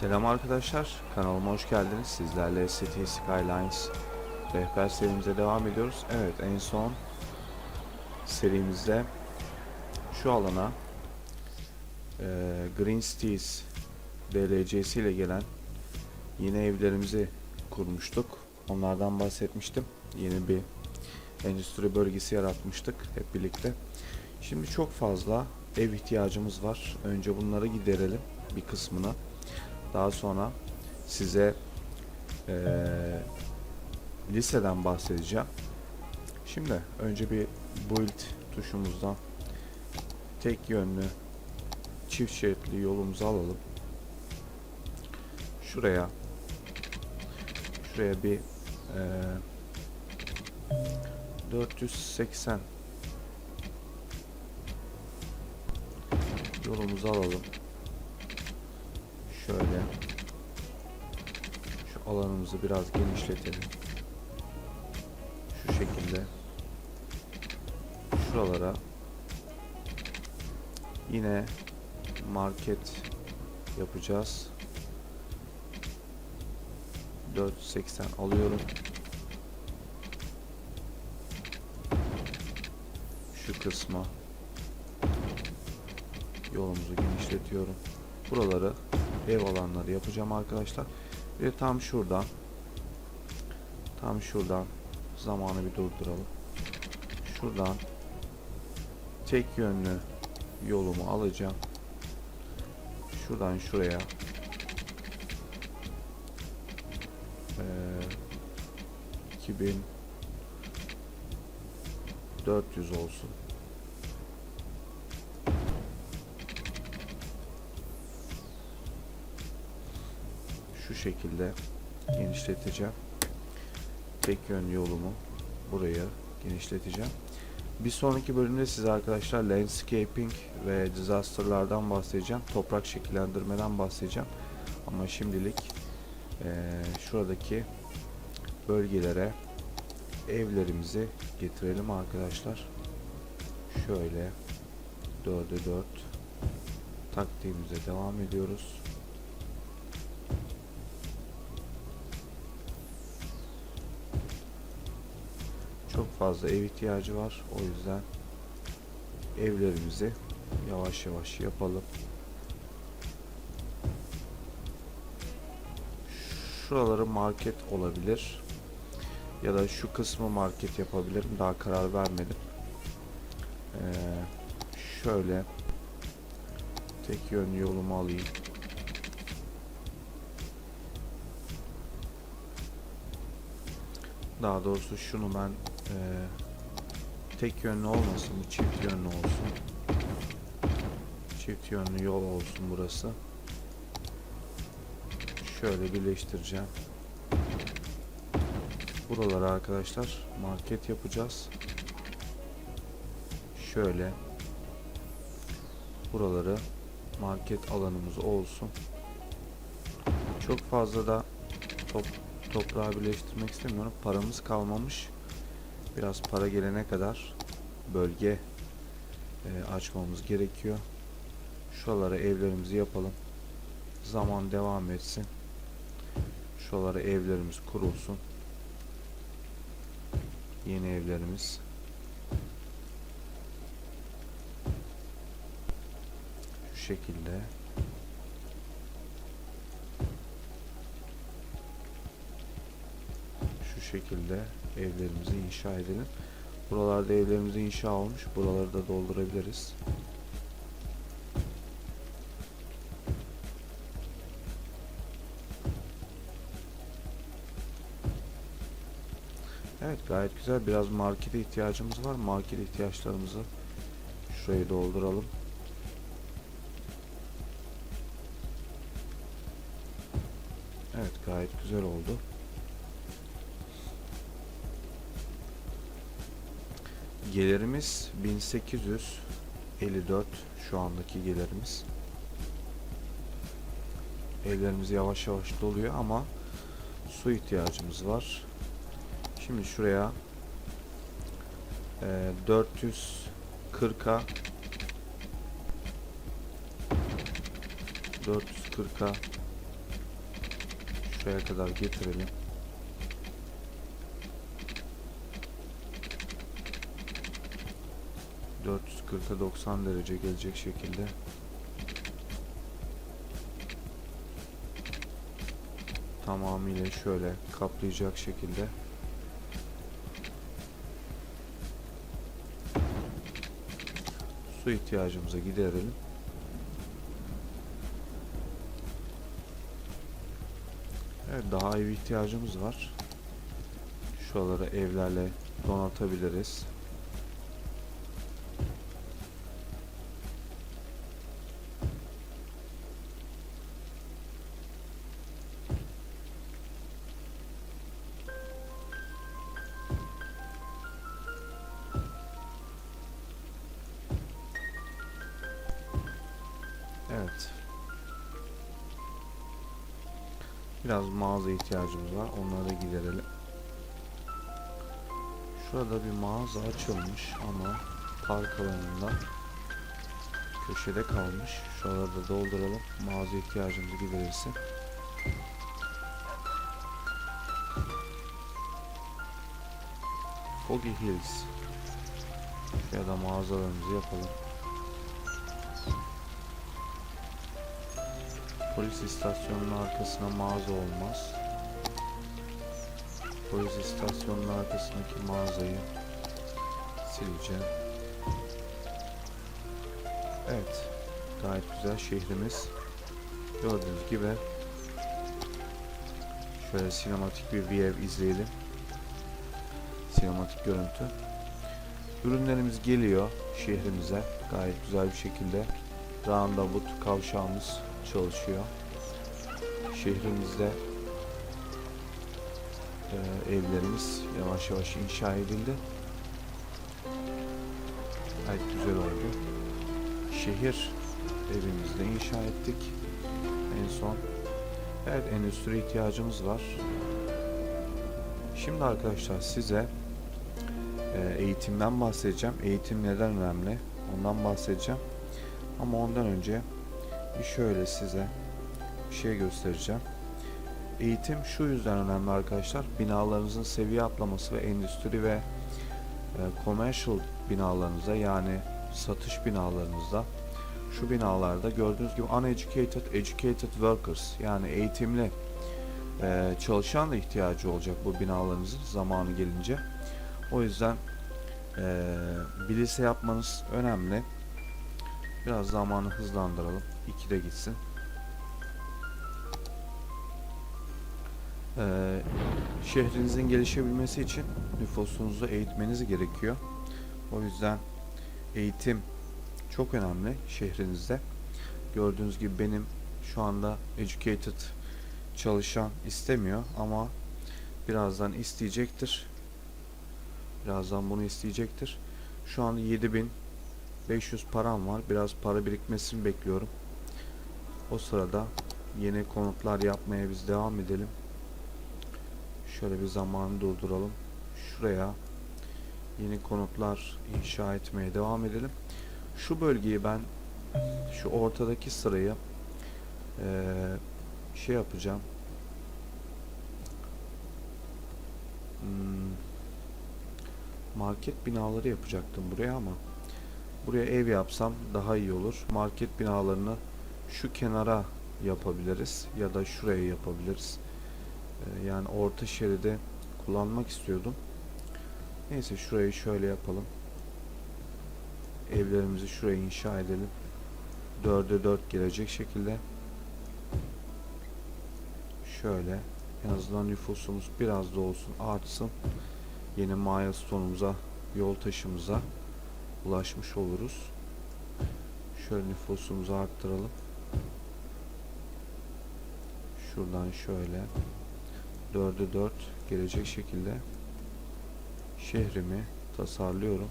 Selam arkadaşlar, kanalıma hoş geldiniz. Sizlerle City Skylines rehber serimize devam ediyoruz. Evet, en son serimizde şu alana e, Green Cities DLC'si ile gelen yeni evlerimizi kurmuştuk. Onlardan bahsetmiştim. Yeni bir endüstri bölgesi yaratmıştık hep birlikte. Şimdi çok fazla ev ihtiyacımız var. Önce bunları giderelim bir kısmını. Daha sonra size eee, liseden bahsedeceğim. Şimdi önce bir build tuşumuzdan tek yönlü çift şeritli yolumuzu alalım. Şuraya şuraya bir eee 480 yolumuzu alalım. Şöyle şu alanımızı biraz genişletelim. Şu şekilde şuralara yine market yapacağız. 480 alıyorum. Şu kısma yolumuzu genişletiyorum. Buraları ev alanları yapacağım arkadaşlar. Ve tam şuradan tam şuradan zamanı bir durduralım. Şuradan tek yönlü yolumu alacağım. Şuradan şuraya eee 2400 olsun. Şekilde genişleteceğim. Tek yön yolumu buraya genişleteceğim. Bir sonraki bölümde size arkadaşlar landscaping ve disasterlardan bahsedeceğim. Toprak şekillendirmeden bahsedeceğim. Ama şimdilik eee, şuradaki bölgelere evlerimizi getirelim arkadaşlar. Şöyle 4'e 4 taktiğimize devam ediyoruz. Çok fazla ev ihtiyacı var. O yüzden evlerimizi yavaş yavaş yapalım. Şuraları market olabilir. Ya da şu kısmı market yapabilirim. Daha karar vermedim. Ee, şöyle tek yönlü yolumu alayım. Daha doğrusu şunu ben eee, tek yönlü olmasın, bu çift yönlü olsun. Çift yönlü yol olsun burası. Şöyle birleştireceğim. Buralara arkadaşlar market yapacağız. Şöyle buraları market alanımız olsun. Çok fazla da top toprağı birleştirmek istemiyorum. Paramız kalmamış. Biraz para gelene kadar bölge e, açmamız gerekiyor. Şuralara evlerimizi yapalım. Zaman devam etsin. Şuralara evlerimiz kurulsun. Yeni evlerimiz. Şu şekilde. şu şekilde evlerimizi inşa edelim. Buralarda evlerimiz inşa olmuş. Buraları da doldurabiliriz. Evet gayet güzel. Biraz markete ihtiyacımız var. Market ihtiyaçlarımızı şurayı dolduralım. Evet gayet güzel oldu. Gelirimiz 1854 şu andaki gelirimiz. Evlerimiz yavaş yavaş doluyor ama su ihtiyacımız var. Şimdi şuraya e, 440'a 440'a şuraya kadar getirelim. ...440'a 90 derece gelecek şekilde... ...tamamıyla şöyle kaplayacak şekilde... ...su ihtiyacımıza giderelim. Evet daha bir ihtiyacımız var. Şuraları evlerle donatabiliriz. Biraz mağaza ihtiyacımız var. Onları da giderelim. Şurada bir mağaza açılmış ama park alanında köşede kalmış. Şuraları da dolduralım. Mağaza ihtiyacımızı giderirsin. Foggy Hills. Ya da mağazalarımızı yapalım. Polis istasyonunun arkasına mağaza olmaz. Polis istasyonunun arkasındaki mağazayı sileceğim. Evet. Gayet güzel şehrimiz. Gördüğünüz gibi şöyle sinematik bir view izleyelim. Sinematik görüntü. Ürünlerimiz geliyor şehrimize gayet güzel bir şekilde. Roundabout kavşağımız çalışıyor. Şehrimizde e, evlerimiz yavaş yavaş inşa edildi. Gayet güzel oldu. Şehir evimizde inşa ettik. En son evet endüstri ihtiyacımız var. Şimdi arkadaşlar size e, eğitimden bahsedeceğim. Eğitim neden önemli? Ondan bahsedeceğim. Ama ondan önce şöyle size bir şey göstereceğim. Eğitim şu yüzden önemli arkadaşlar. Binalarınızın seviye atlaması ve endüstri ve e, commercial binalarınıza yani satış binalarınızda şu binalarda gördüğünüz gibi uneducated, educated workers yani eğitimli e, çalışan da ihtiyacı olacak bu binalarınızın zamanı gelince. O yüzden e, bir lise yapmanız önemli. Biraz zamanı hızlandıralım. 2'de gitsin. Ee, şehrinizin gelişebilmesi için nüfusunuzu eğitmeniz gerekiyor. O yüzden eğitim çok önemli şehrinizde. Gördüğünüz gibi benim şu anda educated çalışan istemiyor ama birazdan isteyecektir. Birazdan bunu isteyecektir. Şu anda 7500 param var. Biraz para birikmesini bekliyorum. O sırada yeni konutlar yapmaya biz devam edelim. Şöyle bir zamanı durduralım. Şuraya yeni konutlar inşa etmeye devam edelim. Şu bölgeyi ben şu ortadaki sırayı eee, şey yapacağım. Hmm, market binaları yapacaktım buraya ama buraya ev yapsam daha iyi olur. Market binalarını şu kenara yapabiliriz ya da şuraya yapabiliriz. Ee, yani orta şeride kullanmak istiyordum. Neyse şurayı şöyle yapalım. Evlerimizi şuraya inşa edelim. 4'e 4 gelecek şekilde. Şöyle en azından nüfusumuz biraz da olsun artsın. Yeni milestone'umuza, yol taşımıza ulaşmış oluruz. Şöyle nüfusumuzu arttıralım. Şuradan şöyle 4'e 4 gelecek şekilde şehrimi tasarlıyorum.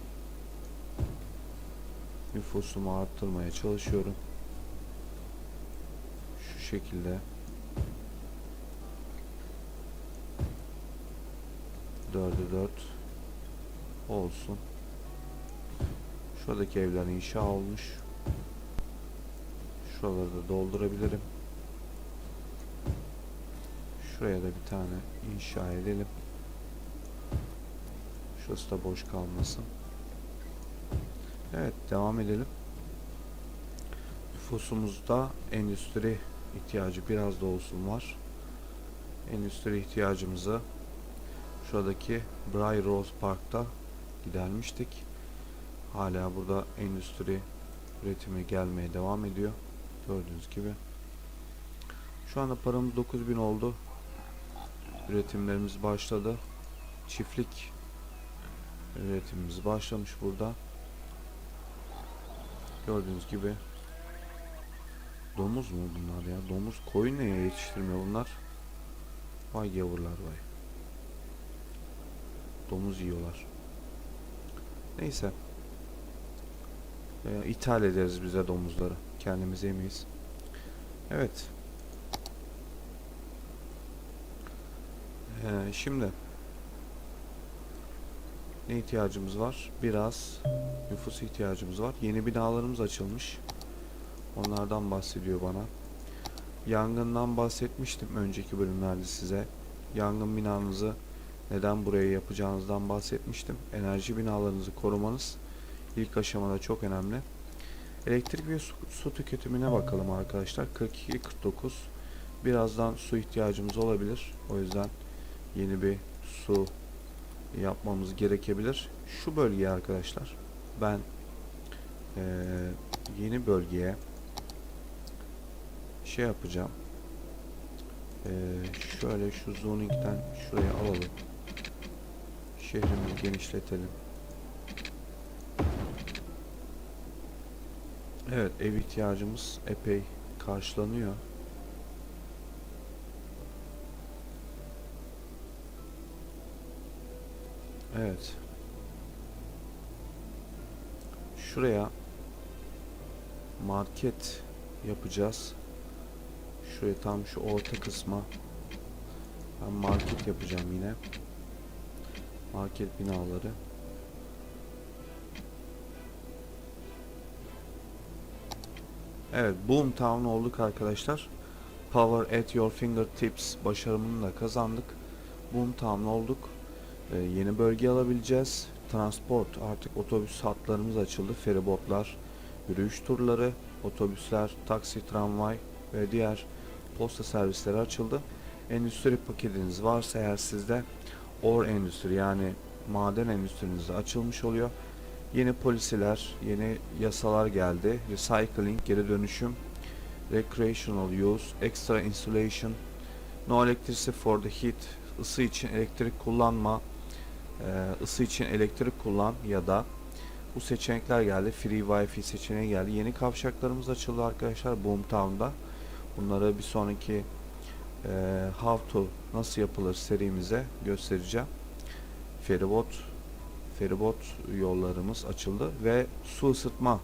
Nüfusumu arttırmaya çalışıyorum. Şu şekilde 4'e 4 olsun. Şuradaki evler inşa olmuş. Şuraları da doldurabilirim. Şuraya da bir tane inşa edelim. Şurası da boş kalmasın. Evet devam edelim. Nüfusumuzda endüstri ihtiyacı biraz da olsun var. Endüstri ihtiyacımızı şuradaki Briar Rose Park'ta gidermiştik. Hala burada endüstri üretimi gelmeye devam ediyor. Gördüğünüz gibi. Şu anda paramız 9000 oldu. Üretimlerimiz başladı. Çiftlik üretimimiz başlamış burada. Gördüğünüz gibi domuz mu bunlar ya? Domuz koyun neye yetiştirmiyor bunlar? Vay gavurlar vay. Domuz yiyorlar. Neyse. Ee, ithal ederiz bize domuzları. Kendimiz yemeyiz. Evet. Ee, şimdi ne ihtiyacımız var? Biraz nüfus ihtiyacımız var. Yeni binalarımız açılmış. Onlardan bahsediyor bana. Yangından bahsetmiştim önceki bölümlerde size. Yangın binanızı neden buraya yapacağınızdan bahsetmiştim. Enerji binalarınızı korumanız ilk aşamada çok önemli. Elektrik ve su, su tüketimine bakalım arkadaşlar. 42-49 Birazdan su ihtiyacımız olabilir. O yüzden yeni bir su yapmamız gerekebilir. Şu bölgeye arkadaşlar ben eee, yeni bölgeye şey yapacağım. Eee, şöyle şu zoning'den şuraya alalım. Şehrimizi genişletelim. Evet ev ihtiyacımız epey karşılanıyor. Evet. Şuraya market yapacağız. Şuraya tam şu orta kısma ben market yapacağım yine. Market binaları. Evet, Boom Town olduk arkadaşlar. Power at your fingertips başarımını da kazandık. Boom Town olduk. Ee, yeni bölge alabileceğiz. Transport artık otobüs hatlarımız açıldı. Feribotlar, yürüyüş turları, otobüsler, taksi, tramvay ve diğer posta servisleri açıldı. Endüstri paketiniz varsa eğer sizde or endüstri yani maden endüstriniz de açılmış oluyor. Yeni polisiler, yeni yasalar geldi. Recycling, geri dönüşüm, recreational use, extra insulation, no electricity for the heat, ısı için elektrik kullanma, e, ısı için elektrik kullan ya da bu seçenekler geldi. Free Wi-Fi seçeneği geldi. Yeni kavşaklarımız açıldı arkadaşlar Boomtown'da. Bunları bir sonraki e, How to nasıl yapılır serimize göstereceğim. Feribot feribot yollarımız açıldı ve su ısıtma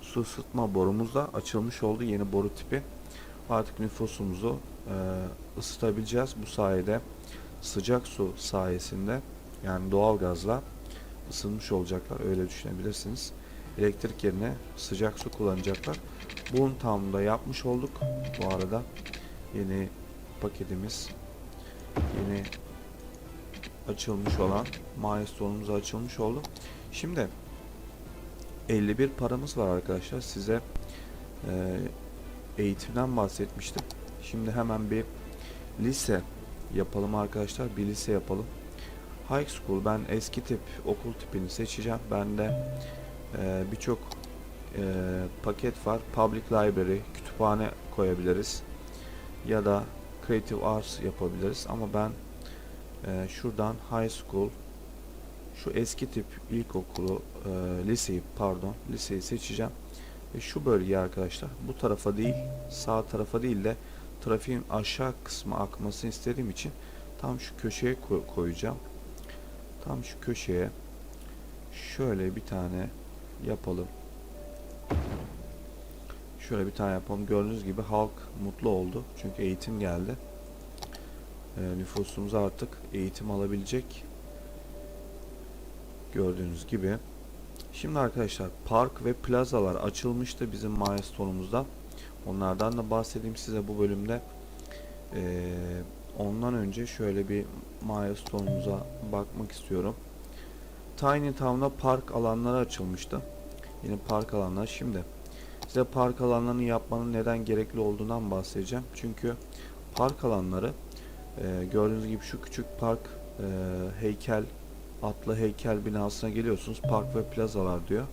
su ısıtma borumuz da açılmış oldu yeni boru tipi. Artık nüfusumuzu e, ısıtabileceğiz. Bu sayede sıcak su sayesinde yani doğal gazla ısınmış olacaklar. Öyle düşünebilirsiniz. Elektrik yerine sıcak su kullanacaklar. Bunu tam da yapmış olduk. Bu arada yeni paketimiz yeni açılmış olan milestone'umuz açılmış oldu. Şimdi 51 paramız var arkadaşlar. Size e, eğitimden bahsetmiştim. Şimdi hemen bir lise yapalım arkadaşlar. Bir lise yapalım. High School ben eski tip okul tipini seçeceğim. Bende e, birçok e, paket var. Public Library, kütüphane koyabiliriz. Ya da Creative Arts yapabiliriz. Ama ben e, şuradan High School şu eski tip ilkokulu e, liseyi pardon liseyi seçeceğim. Ve şu bölge arkadaşlar bu tarafa değil sağ tarafa değil de trafiğin aşağı kısmı akmasını istediğim için tam şu köşeye koy- koyacağım. Tam şu köşeye şöyle bir tane yapalım. Şöyle bir tane yapalım. Gördüğünüz gibi halk mutlu oldu. Çünkü eğitim geldi. Ee, nüfusumuz artık eğitim alabilecek. Gördüğünüz gibi. Şimdi arkadaşlar park ve plazalar açılmıştı bizim milestone'umuzda. Onlardan da bahsedeyim size bu bölümde. Ee, ondan önce şöyle bir milestone'umuza bakmak istiyorum. Tiny Town'da park alanları açılmıştı. Yine park alanları. Şimdi size park alanlarını yapmanın neden gerekli olduğundan bahsedeceğim. Çünkü park alanları e, gördüğünüz gibi şu küçük park e, heykel atlı heykel binasına geliyorsunuz. Park ve plazalar diyor.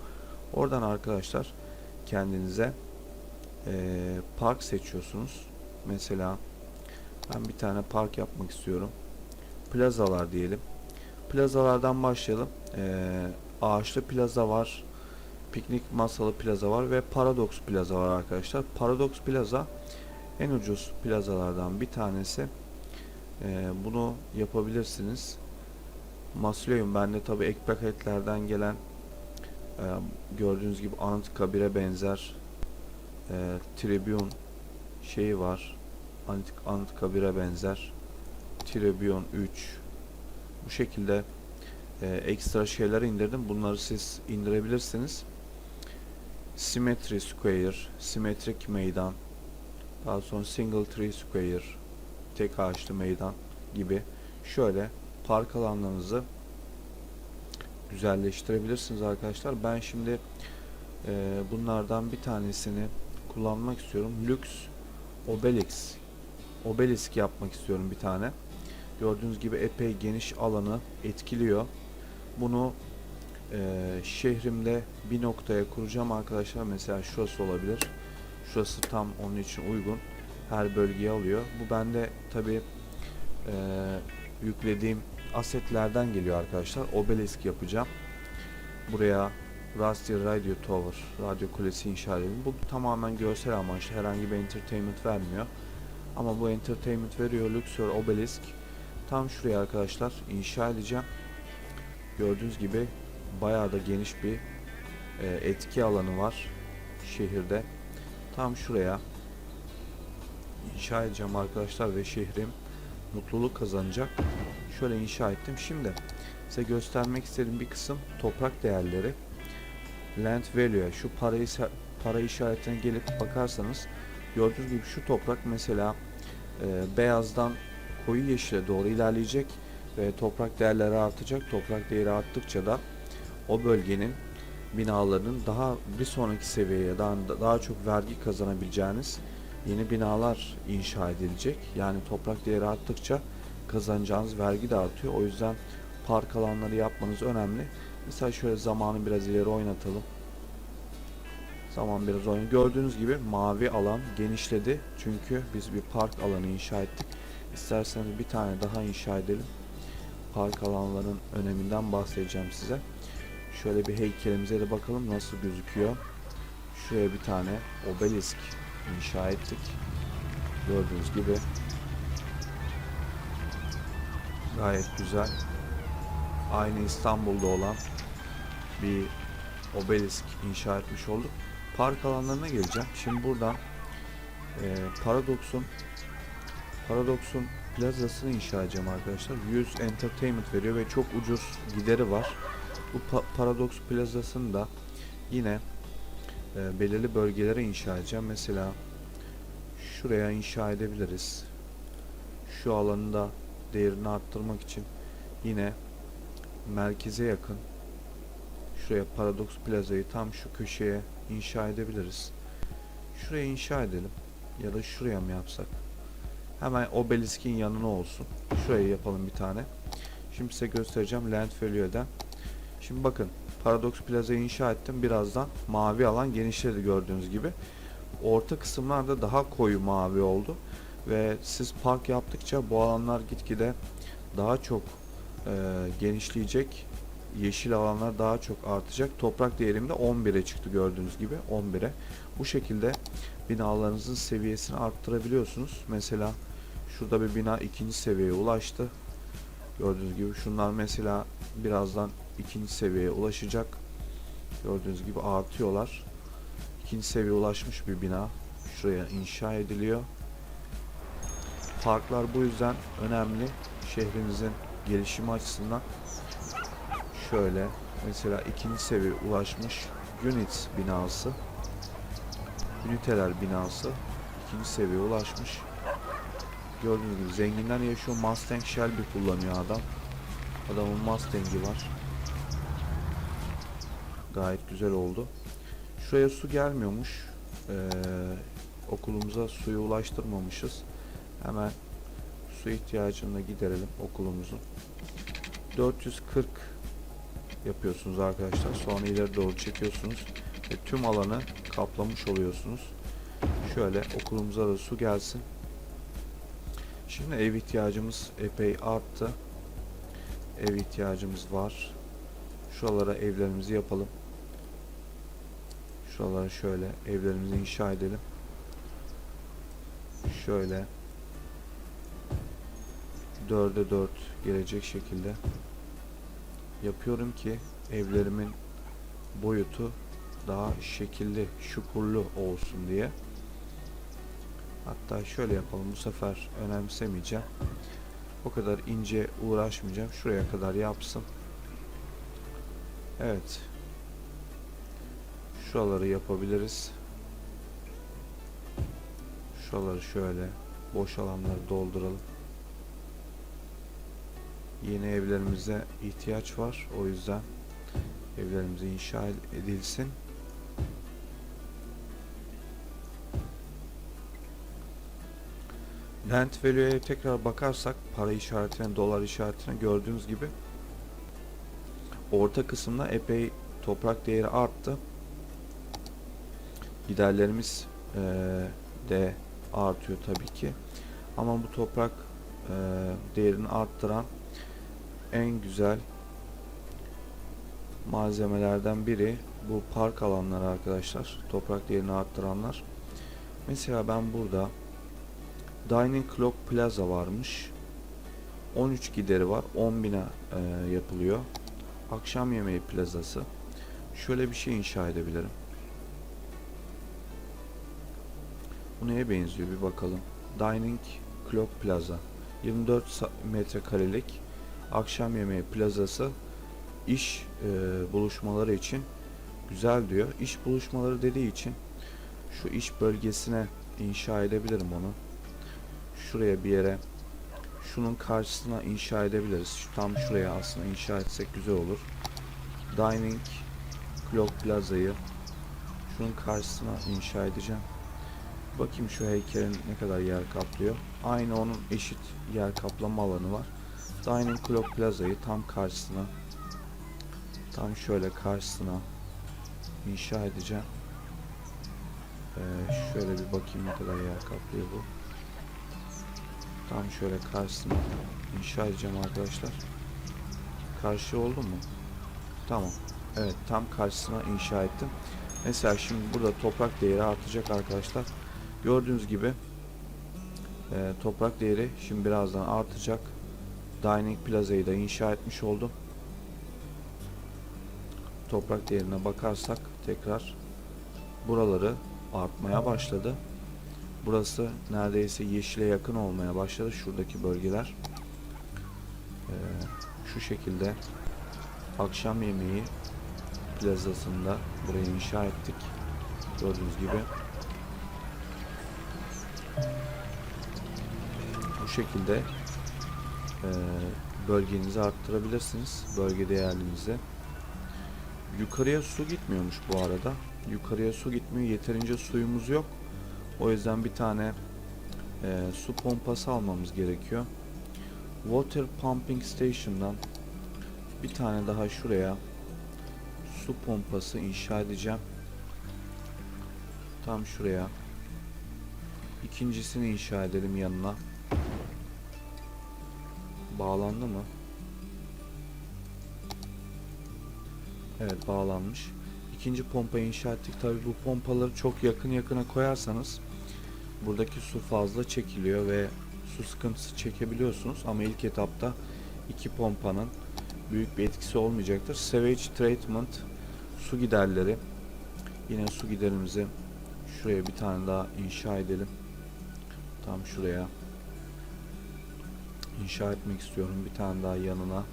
Oradan arkadaşlar kendinize e, park seçiyorsunuz. Mesela ben bir tane park yapmak istiyorum. Plazalar diyelim. Plazalardan başlayalım. E, ağaçlı plaza var. Piknik masalı plaza var ve Paradox plaza var arkadaşlar. Paradox plaza en ucuz plazalardan bir tanesi. E, bunu yapabilirsiniz. Masleum bende tabi ek paketlerden gelen e, gördüğünüz gibi Anıtkabir'e benzer e, Tribune şeyi var. Anıt, Anıtkabir'e benzer Tribune 3 bu şekilde e, ekstra şeyler indirdim. Bunları siz indirebilirsiniz. Symmetry Square, simetrik meydan, daha sonra Single Tree Square, tek ağaçlı meydan gibi şöyle park alanlarınızı güzelleştirebilirsiniz arkadaşlar. Ben şimdi e, bunlardan bir tanesini kullanmak istiyorum. Lux Obelix Obelisk yapmak istiyorum bir tane. Gördüğünüz gibi epey geniş alanı etkiliyor. Bunu e, şehrimde bir noktaya kuracağım arkadaşlar. Mesela şurası olabilir. Şurası tam onun için uygun. Her bölgeyi alıyor. Bu bende tabi e, yüklediğim asetlerden geliyor arkadaşlar. Obelisk yapacağım. Buraya Rusty Radio Tower, radyo kulesi inşa edelim. Bu tamamen görsel amaçlı. Herhangi bir entertainment vermiyor. Ama bu entertainment veriyor. Luxor Obelisk. Tam şuraya arkadaşlar inşa edeceğim. Gördüğünüz gibi bayağı da geniş bir e, etki alanı var şehirde. Tam şuraya inşa edeceğim arkadaşlar ve şehrim mutluluk kazanacak. Şöyle inşa ettim. Şimdi size göstermek istediğim bir kısım toprak değerleri. Land value şu para, işa- para işaretine gelip bakarsanız gördüğünüz gibi şu toprak mesela e, beyazdan koyu yeşile doğru ilerleyecek ve toprak değerleri artacak. Toprak değeri arttıkça da o bölgenin binalarının daha bir sonraki seviyeye daha, daha çok vergi kazanabileceğiniz yeni binalar inşa edilecek. Yani toprak değeri arttıkça kazanacağınız vergi de artıyor. O yüzden park alanları yapmanız önemli. Mesela şöyle zamanı biraz ileri oynatalım. Zaman biraz oyun. Gördüğünüz gibi mavi alan genişledi. Çünkü biz bir park alanı inşa ettik. İsterseniz bir tane daha inşa edelim. Park alanlarının öneminden bahsedeceğim size. Şöyle bir heykelimize de bakalım nasıl gözüküyor. Şuraya bir tane obelisk inşa ettik. Gördüğünüz gibi. Gayet güzel. Aynı İstanbul'da olan bir obelisk inşa etmiş olduk. Park alanlarına geleceğim. Şimdi buradan e, Paradox'un Paradox'un plazasını inşa edeceğim arkadaşlar. 100 entertainment veriyor ve çok ucuz gideri var. Bu pa- Paradox plazasını da yine e, belirli bölgelere inşa edeceğim. Mesela şuraya inşa edebiliriz. Şu alanı da değerini arttırmak için yine merkeze yakın şuraya Paradox Plaza'yı tam şu köşeye inşa edebiliriz. Şuraya inşa edelim ya da şuraya mı yapsak? Hemen obeliskin yanına olsun. Şuraya yapalım bir tane. Şimdi size göstereceğim Land Value'den. Şimdi bakın Paradox Plaza'yı inşa ettim. Birazdan mavi alan genişledi gördüğünüz gibi. Orta kısımlarda daha koyu mavi oldu. Ve siz park yaptıkça bu alanlar gitgide daha çok e, genişleyecek. Yeşil alanlar daha çok artacak. Toprak değerim de 11'e çıktı gördüğünüz gibi. 11'e. Bu şekilde binalarınızın seviyesini arttırabiliyorsunuz. Mesela şurada bir bina ikinci seviyeye ulaştı. Gördüğünüz gibi şunlar mesela birazdan ikinci seviyeye ulaşacak. Gördüğünüz gibi artıyorlar. İkinci seviyeye ulaşmış bir bina şuraya inşa ediliyor. Parklar bu yüzden önemli. Şehrinizin gelişimi açısından şöyle mesela ikinci seviye ulaşmış unit binası üniteler binası ikinci seviyeye ulaşmış gördüğünüz gibi zenginler yaşıyor. Mustang Shelby kullanıyor adam. Adamın Mustang'i var. Gayet güzel oldu. Şuraya su gelmiyormuş. Ee, okulumuza suyu ulaştırmamışız. Hemen su ihtiyacını da giderelim okulumuzun. 440 yapıyorsunuz arkadaşlar. Sonra ileri doğru çekiyorsunuz ve tüm alanı kaplamış oluyorsunuz. Şöyle okulumuza da su gelsin. Şimdi ev ihtiyacımız epey arttı. Ev ihtiyacımız var. Şuralara evlerimizi yapalım. Şuralara şöyle evlerimizi inşa edelim. Şöyle dörde dört gelecek şekilde yapıyorum ki evlerimin boyutu daha şekilli, şukurlu olsun diye. Hatta şöyle yapalım bu sefer önemsemeyeceğim. O kadar ince uğraşmayacağım. Şuraya kadar yapsın. Evet. Şuraları yapabiliriz. Şuraları şöyle boş alanları dolduralım. Yeni evlerimize ihtiyaç var. O yüzden evlerimiz inşa edilsin. Rent value'ye tekrar bakarsak para işaretine, dolar işaretine gördüğünüz gibi orta kısımda epey toprak değeri arttı. Giderlerimiz eee, de artıyor tabii ki. Ama bu toprak eee, değerini arttıran en güzel malzemelerden biri bu park alanları arkadaşlar. Toprak değerini arttıranlar. Mesela ben burada Dining Clock Plaza varmış. 13 gideri var. 10 bine e, yapılıyor. Akşam yemeği plazası. Şöyle bir şey inşa edebilirim. Bu neye benziyor bir bakalım. Dining Clock Plaza. 24 sa- metrekarelik akşam yemeği plazası iş e, buluşmaları için güzel diyor. İş buluşmaları dediği için şu iş bölgesine inşa edebilirim onu. Şuraya bir yere şunun karşısına inşa edebiliriz. Tam şuraya aslında inşa etsek güzel olur. Dining Clock Plaza'yı şunun karşısına inşa edeceğim. Bakayım şu heykelin ne kadar yer kaplıyor. Aynı onun eşit yer kaplama alanı var. Dining Clock Plaza'yı tam karşısına tam şöyle karşısına inşa edeceğim. Ee, şöyle bir bakayım ne kadar yer kaplıyor bu. Tam şöyle karşısına inşa edeceğim arkadaşlar. Karşı oldu mu? Tamam. Evet tam karşısına inşa ettim. Mesela şimdi burada toprak değeri artacak arkadaşlar. Gördüğünüz gibi e, toprak değeri şimdi birazdan artacak. Dining Plaza'yı da inşa etmiş oldum. Toprak değerine bakarsak tekrar buraları artmaya başladı. Burası neredeyse yeşile yakın olmaya başladı. Şuradaki bölgeler. Ee, şu şekilde akşam yemeği plazasında burayı inşa ettik. Gördüğünüz gibi. Bu şekilde e, bölgenizi arttırabilirsiniz. Bölge değerlerinizi. Yukarıya su gitmiyormuş bu arada. Yukarıya su gitmiyor. Yeterince suyumuz yok. O yüzden bir tane e, su pompası almamız gerekiyor. Water Pumping Station'dan bir tane daha şuraya su pompası inşa edeceğim. Tam şuraya. İkincisini inşa edelim yanına. Bağlandı mı? Evet bağlanmış. İkinci pompayı inşa ettik. Tabi bu pompaları çok yakın yakına koyarsanız buradaki su fazla çekiliyor ve su sıkıntısı çekebiliyorsunuz. Ama ilk etapta iki pompanın büyük bir etkisi olmayacaktır. Sewage Treatment su giderleri. Yine su giderimizi şuraya bir tane daha inşa edelim. Tam şuraya inşa etmek istiyorum. Bir tane daha yanına.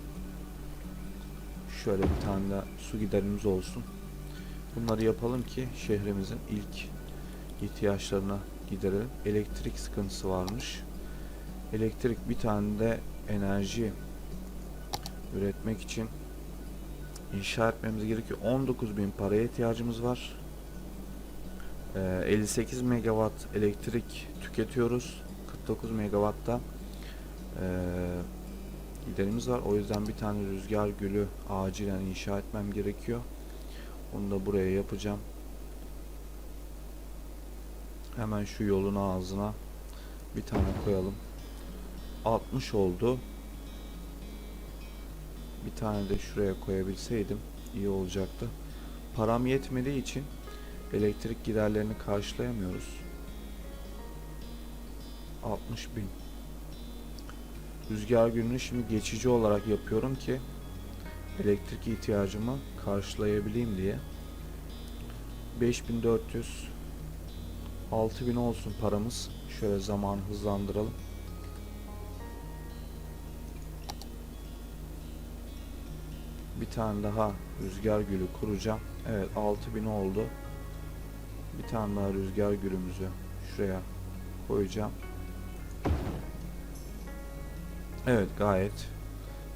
Şöyle bir tane daha su giderimiz olsun. Bunları yapalım ki şehrimizin ilk ihtiyaçlarına giderelim. Elektrik sıkıntısı varmış. elektrik bir tane de enerji üretmek için inşa etmemiz gerekiyor. 19.000 paraya ihtiyacımız var. Ee, 58 megawatt elektrik tüketiyoruz. 49 megawatta ee, giderimiz var. O yüzden bir tane rüzgar gülü acilen inşa etmem gerekiyor. Onu da buraya yapacağım. Hemen şu yolun ağzına bir tane koyalım. 60 oldu. Bir tane de şuraya koyabilseydim iyi olacaktı. Param yetmediği için elektrik giderlerini karşılayamıyoruz. 60 bin. Rüzgar gününü şimdi geçici olarak yapıyorum ki elektrik ihtiyacımı karşılayabileyim diye. 5400 6000 olsun paramız. Şöyle zamanı hızlandıralım. Bir tane daha rüzgar gülü kuracağım. Evet 6000 oldu. Bir tane daha rüzgar gülümüzü şuraya koyacağım. Evet gayet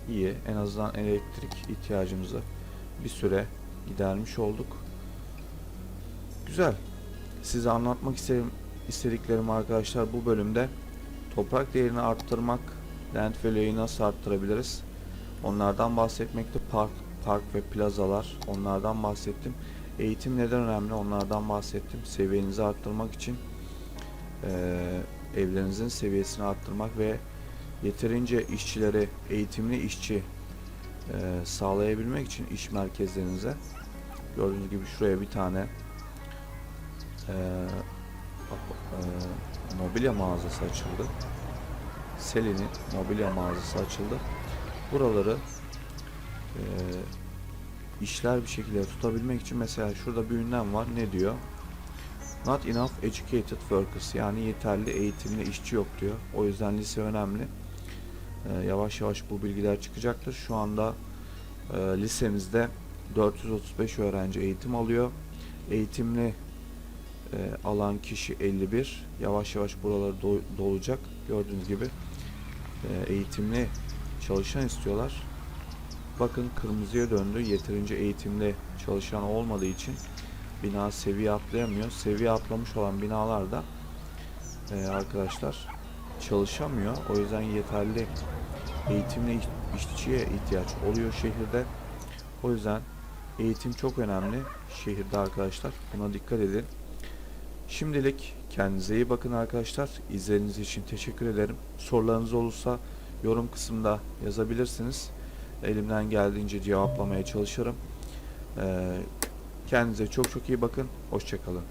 iyi. En azından elektrik ihtiyacımızı bir süre gidermiş olduk. Güzel. Size anlatmak istedim, istediklerim arkadaşlar bu bölümde toprak değerini arttırmak, land value'yi nasıl arttırabiliriz? Onlardan bahsetmekte park, park ve plazalar onlardan bahsettim. Eğitim neden önemli onlardan bahsettim. Seviyenizi arttırmak için eee, evlerinizin seviyesini arttırmak ve yeterince işçileri, eğitimli işçi eee, sağlayabilmek için iş merkezlerinize gördüğünüz gibi şuraya bir tane eee, eee, mobilya mağazası açıldı. Selin'in mobilya mağazası açıldı. Buraları eee, işler bir şekilde tutabilmek için mesela şurada bir ünlem var. Ne diyor? Not enough educated workers yani yeterli eğitimli işçi yok diyor. O yüzden lise önemli. Eee, yavaş yavaş bu bilgiler çıkacaktır. Şu anda eee, lisemizde 435 öğrenci eğitim alıyor. Eğitimli eee, alan kişi 51. Yavaş yavaş buraları do- dolacak. Gördüğünüz gibi eee, eğitimli çalışan istiyorlar. Bakın kırmızıya döndü. Yeterince eğitimli çalışan olmadığı için bina seviye atlayamıyor. Seviye atlamış olan binalarda eee, arkadaşlar çalışamıyor. O yüzden yeterli eğitimli iş- işçiye ihtiyaç oluyor şehirde. O yüzden eğitim çok önemli şehirde arkadaşlar. Buna dikkat edin. Şimdilik kendinize iyi bakın arkadaşlar. İzlediğiniz için teşekkür ederim. Sorularınız olursa yorum kısmında yazabilirsiniz. Elimden geldiğince cevaplamaya çalışırım. Ee, kendinize çok çok iyi bakın. Hoşçakalın.